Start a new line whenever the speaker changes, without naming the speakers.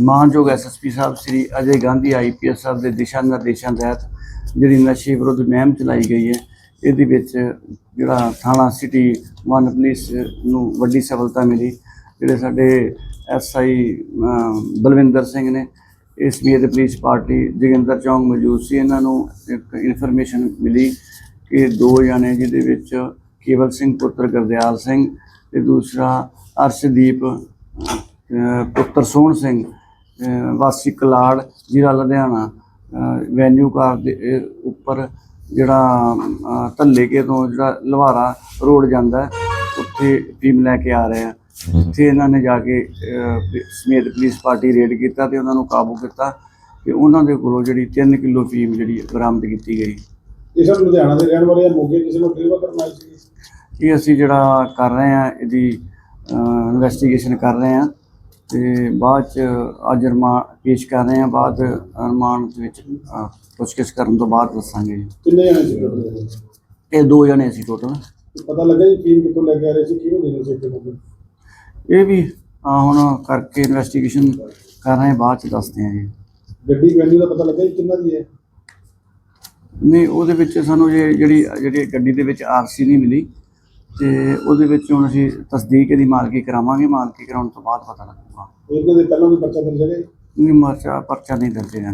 ਮਾਨਯੋਗ ਐਸਐਸਪੀ ਸਾਹਿਬ, ਸ੍ਰੀ ਅਜੇ ਗਾਂਧੀ ਆਈਪੀਐਸ ਸਾਹਿਬ ਦੇ ਦਿਸ਼ਾ ਨਿਰਦੇਸ਼ਾਂ ਤਹਿਤ ਜਿਹੜੀ ਨਸ਼ੇ ਵਿਰੁੱਧ ਮੁਹਿੰਮ ਚਲਾਈ ਗਈ ਹੈ, ਇਹਦੇ ਵਿੱਚ ਜਿਹੜਾ ਥਾਣਾ ਸਿਟੀ ਵਨ ਪੁਲਿਸ ਨੂੰ ਵੱਡੀ ਸਫਲਤਾ ਮਿਲੀ। ਜਿਹੜੇ ਸਾਡੇ ਐਸਆਈ ਬਲਵਿੰਦਰ ਸਿੰਘ ਨੇ ਇਸ ਵੀ ਦੇ ਪੁਲਿਸ ਪਾਰਟੀ, ਜੋਗਿੰਦਰ ਚੌਂਗ ਮੌਜੂਦ ਸੀ, ਇਹਨਾਂ ਨੂੰ ਇੱਕ ਇਨਫੋਰਮੇਸ਼ਨ ਮਿਲੀ ਕਿ ਦੋ ਜਣੇ ਜਿਹਦੇ ਵਿੱਚ ਕੇਵਲ ਸਿੰਘ ਪੁੱਤਰ ਗੁਰਦਿਆਲ ਸਿੰਘ ਤੇ ਦੂਸਰਾ ਅਰਸ਼ਦੀਪ ਪੁੱਤਰ ਸੋਹਣ ਸਿੰਘ ਵਾਸੀ ਕਲਾੜ ਜ਼ਿਲ੍ਹਾ ਲੁਧਿਆਣਾ ਵੈਨਿਊ ਕਾਰ ਦੇ ਉੱਪਰ ਜਿਹੜਾ ਧੱਲੇਕੇ ਤੋਂ ਜਿਹੜਾ ਲਵਾਰਾ ਰੋਡ ਜਾਂਦਾ ਉੱਥੇ ਟੀਮ ਲੈ ਕੇ ਆ ਰਹੇ ਆ। ਉੱਥੇ ਇਹਨਾਂ ਨੇ ਜਾ ਕੇ ਸਮੇਤ ਪੁਲਿਸ ਪਾਰਟੀ ਰੇਡ ਕੀਤਾ ਤੇ ਉਹਨਾਂ ਨੂੰ ਕਾਬੂ ਕੀਤਾ ਤੇ ਉਹਨਾਂ ਦੇ ਕੋਲੋਂ ਜਿਹੜੀ 3 ਕਿਲੋ ਫੀਮ ਜਿਹੜੀ ਬਰਾਮਦ ਕੀਤੀ ਗਈ।
ਇਹ ਸਰ ਲੁਧਿਆਣਾ ਦੇ ਰਹਿਣ ਵਾਲੇ ਆ ਮੋਗੇ ਕਿਸੇ ਨੂੰ ਡਿਲੀਵਰ ਕਰਨ ਸੀ
ਇਹ ਅਸੀਂ ਜਿਹੜਾ ਕਰ ਰਹੇ ਆ ਇਹਦੀ ਇਨਵੈਸਟੀਗੇਸ਼ਨ ਕਰ ਰਹੇ ਆ। ਤੇ ਬਾਅਦ ਚ ਅੱਜ ਰਿਮਾਂਡ ਪੇਸ਼ ਕਰ ਰਹੇ ਆ ਬਾਅਦ ਰਿਮਾਂਡ ਦੇ ਵਿੱਚ ਅਹ, ਪੁੱਛਗਿੱਛ ਕਰਨ ਤੋਂ ਬਾਅਦ ਦੱਸਾਂਗੇ ਜੀ।
ਕਿੰਨੇ ਜਣੇ ਸੀ ਟੋਟਲ?
ਇਹ ਦੋ ਜਣੇ ਸੀ ਟੋਟਲ
ਪਤਾ ਲੱਗਾ ਜੀ ਫੀਮ ਕਿੱਥੋਂ ਲੈ ਕੇ ਆ ਰਹੇ ਸੀ ਕਿਹਨੂੰ ਦੇਣੀ ਸੀ ਇੱਥੇ
ਇਹ ਵੀ ਅਹ, ਹੁਣ ਕਰਕੇ ਇਨਵੈਸਟੀਗੇਸ਼ਨ ਕਰ ਰਹੇ ਬਾਅਦ ਚ ਦੱਸਦੇ ਆ ਜੀ
ਗੱਡੀ ਵੈਨਿਊ ਦਾ ਪਤਾ ਲੱਗਾ ਜੀ ਕਿੰਨਾ ਦੀ ਹੈ
ਨਹੀਂ ਉਹਦੇ ਵਿੱਚ ਸਾਨੂੰ ਜੇ ਜਿਹੜੀ ਜਿਹੜੀ ਗੱਡੀ ਦੇ ਵਿੱਚ ਆਰਸੀ ਨਹੀਂ ਮਿਲੀ ਤੇ ਉਹਦੇ ਵਿੱਚ ਹੁਣ ਅਸੀਂ ਤਸਦੀਕ ਇਹਦੀ ਮਾਲਕੀ ਕਰਾਵਾਂਗੇ ਮਾਲਕੀ ਕਰਾਉਣ ਤੋਂ ਬਾਅਦ ਪਤਾ ਲੱਗੂਗਾ।
ਇਹਨਾਂ ਦੇ ਪਹਿਲਾਂ ਵੀ ਪਰਚਾ ਦਰਜ ਹੈਗਾ ਜੀ
ਨਹੀਂ ਮਰਚਾ ਪਰਚਾ ਨਹੀਂ ਦਰਜ ਇਹਨਾਂ